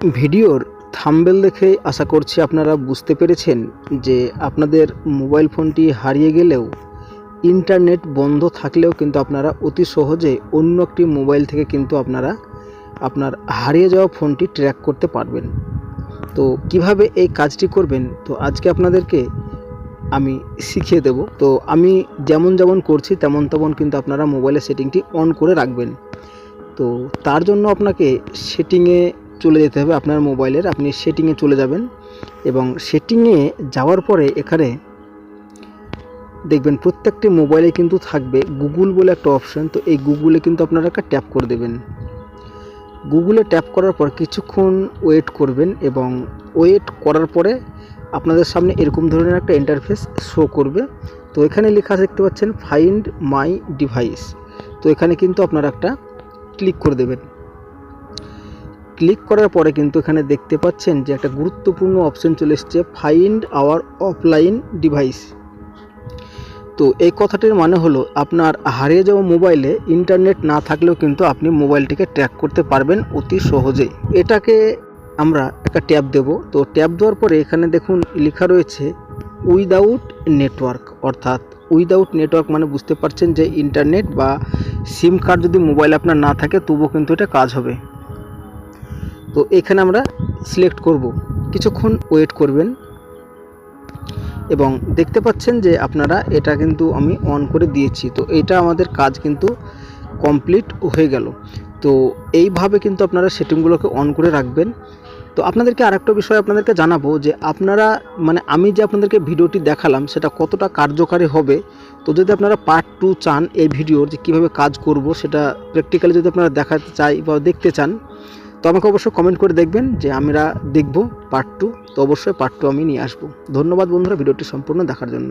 ভিডিওর থাম্বেল দেখে আশা করছি আপনারা বুঝতে পেরেছেন যে আপনাদের মোবাইল ফোনটি হারিয়ে গেলেও ইন্টারনেট বন্ধ থাকলেও কিন্তু আপনারা অতি সহজে অন্য একটি মোবাইল থেকে কিন্তু আপনারা আপনার হারিয়ে যাওয়া ফোনটি ট্র্যাক করতে পারবেন। তো কীভাবে এই কাজটি করবেন? তো আজকে আপনাদেরকে আমি শিখিয়ে দেব। তো আমি যেমন যেমন করছি, তেমন তেমন কিন্তু আপনারা মোবাইলের সেটিংটি অন করে রাখবেন। তো তার জন্য আপনাকে সেটিংয়ে চলে যেতে হবে আপনার মোবাইলের, আপনি সেটিংয়ে চলে যাবেন এবং সেটিংয়ে যাওয়ার পরে এখানে দেখবেন প্রত্যেকটি মোবাইলে কিন্তু থাকবে গুগল বলে একটা অপশান, তো এই গুগলে কিন্তু আপনারা একটা ট্যাপ করে দেবেন। গুগলে ট্যাপ করার পর কিছুক্ষণ ওয়েট করবেন এবং ওয়েট করার পরে আপনাদের সামনে এরকম ধরনের একটা ইন্টারফেস শো করবে। তো এখানে লেখা দেখতে পাচ্ছেন ফাইন্ড মাই ডিভাইস তো এখানে কিন্তু আপনারা একটা ক্লিক করে দেবেন। ক্লিক করার পরে কিন্তু এখানে দেখতে পাচ্ছেন যে একটা গুরুত্বপূর্ণ অপশন চলে এসছে ফাইন্ড আওয়ার অফলাইন ডিভাইস তো এই কথাটির মানে হলো, আপনার হারিয়ে যাওয়া মোবাইলে ইন্টারনেট না থাকলেও কিন্তু আপনি মোবাইলটিকে ট্র্যাক করতে পারবেন অতি সহজেই। এটাকে আমরা একটা ট্যাব দেব। তো ট্যাব দেওয়ার পরে এখানে দেখুন লেখা রয়েছে উইদাউট নেটওয়ার্ক অর্থাৎ উইদাউট নেটওয়ার্ক মানে বুঝতে পারছেন যে ইন্টারনেট বা সিম কার্ড যদি মোবাইল আপনার না থাকে, তবুও কিন্তু এটা কাজ হবে। তো এখানে আমরা সিলেক্ট করব। কিছুক্ষণ ওয়েট করবেন। এবং দেখতে পাচ্ছেন যে আপনারা এটা কিন্তু আমি অন করে দিয়েছি। তো এটা আমাদের কাজ কিন্তু কমপ্লিট হয়ে গেল। তো এইভাবে কিন্তু আপনারা সেটিংগুলোকে অন করে রাখবেন। তো আপনাদেরকে আরেকটা বিষয় আপনাদেরকে জানাব যে আপনারা মানে আমি যে আপনাদেরকে ভিডিওটি দেখালাম, সেটা কতটা কার্যকারী হবে, তো যদি আপনারা পার্ট টু চান এই ভিডিওর যে কীভাবে কাজ করব, সেটা প্র্যাকটিক্যালি যদি আপনারা দেখাতে চাই বা দেখতে চান তো আমাকে অবশ্যই কমেন্ট করে দেখবেন যে আমরা দেখব পার্ট টু তো অবশ্যই পার্ট টু আমি নিয়ে আসব। ধন্যবাদ বন্ধুরা ভিডিওটি সম্পূর্ণ দেখার জন্য।